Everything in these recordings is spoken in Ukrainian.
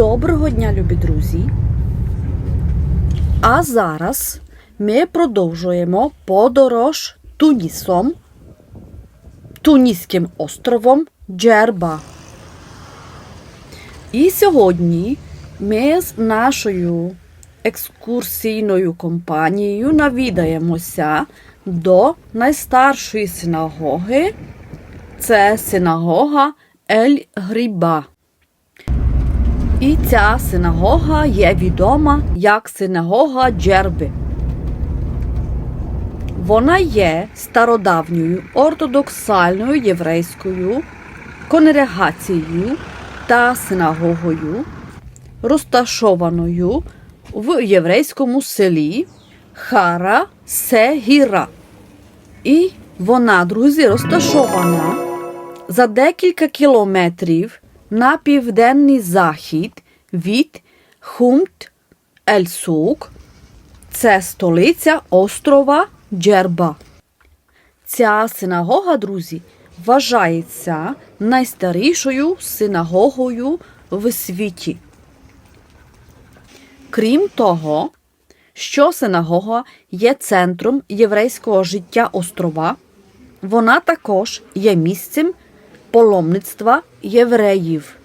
Доброго дня, любі друзі! А зараз ми продовжуємо подорож Тунісом, Туніським островом Джерба. І сьогодні ми з нашою екскурсійною компанією навідаємося до найстаршої синагоги. Це синагога Ель Гріба. І ця синагога є відома як синагога Джерби. Вона є стародавньою ортодоксальною єврейською конгрегацією та синагогою, розташованою в єврейському селі Хара Сегіра. І вона, друзі, розташована за декілька кілометрів на південний захід від Хумт Ель-Сук. Це столиця острова Джерба. Ця синагога, друзі, вважається найстарішою синагогою в світі. Крім того, що синагога є центром єврейського життя острова, вона також є місцем паломництва євреїв.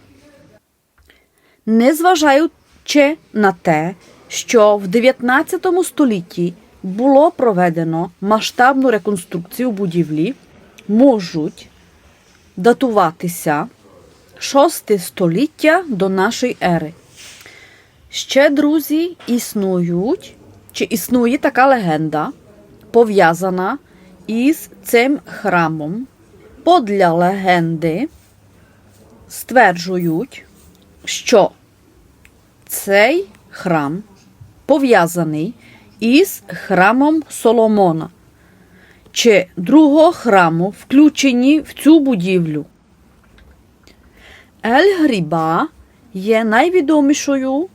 Незважаючи на те, що в 19 столітті було проведено масштабну реконструкцію будівлі, можуть датуватися 6 століття до нашої ери. Ще, друзі, існують, чи існує така легенда, пов'язана із цим храмом. Подля легенди стверджують, що цей храм пов'язаний із храмом Соломона чи другого храму, включені в цю будівлю. Ель Гріба є найвідомішою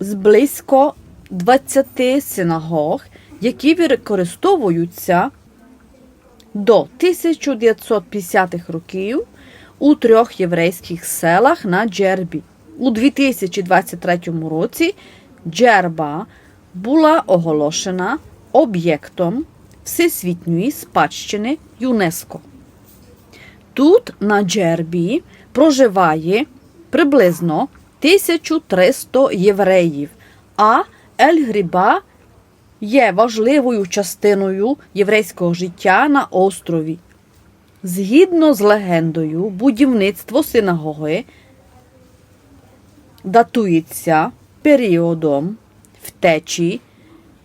з близько 20 синагог, які використовуються до 1950-х років у трьох єврейських селах на Джербі. У 2023 році Джерба була оголошена об'єктом Всесвітньої спадщини ЮНЕСКО. Тут на Джербі проживає приблизно 1300 євреїв, а Ель-Гріба є важливою частиною єврейського життя на острові. Згідно з легендою, будівництво синагоги датується періодом втечі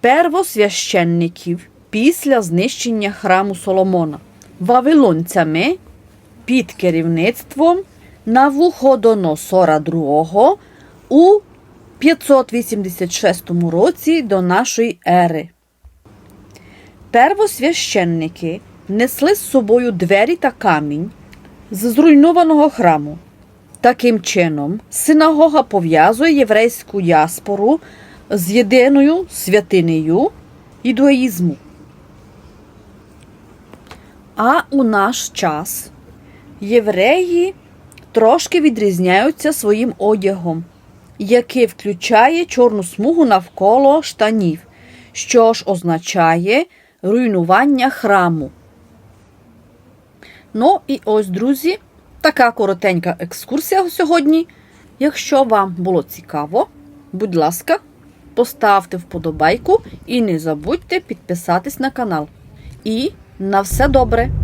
первосвященників після знищення храму Соломона вавилонцями під керівництвом Навуходоносора II у 586 році до нашої ери. Первосвященники несли з собою двері та камінь з зруйнованого храму. Таким чином, синагога пов'язує єврейську діаспору з єдиною святинею ідуїзму. А у наш час євреї трошки відрізняються своїм одягом, який включає чорну смугу навколо штанів, що ж означає руйнування храму. Ну і ось, друзі, така коротенька екскурсія сьогодні. Якщо вам було цікаво, будь ласка, поставте вподобайку і не забудьте підписатись на канал. І на все добре!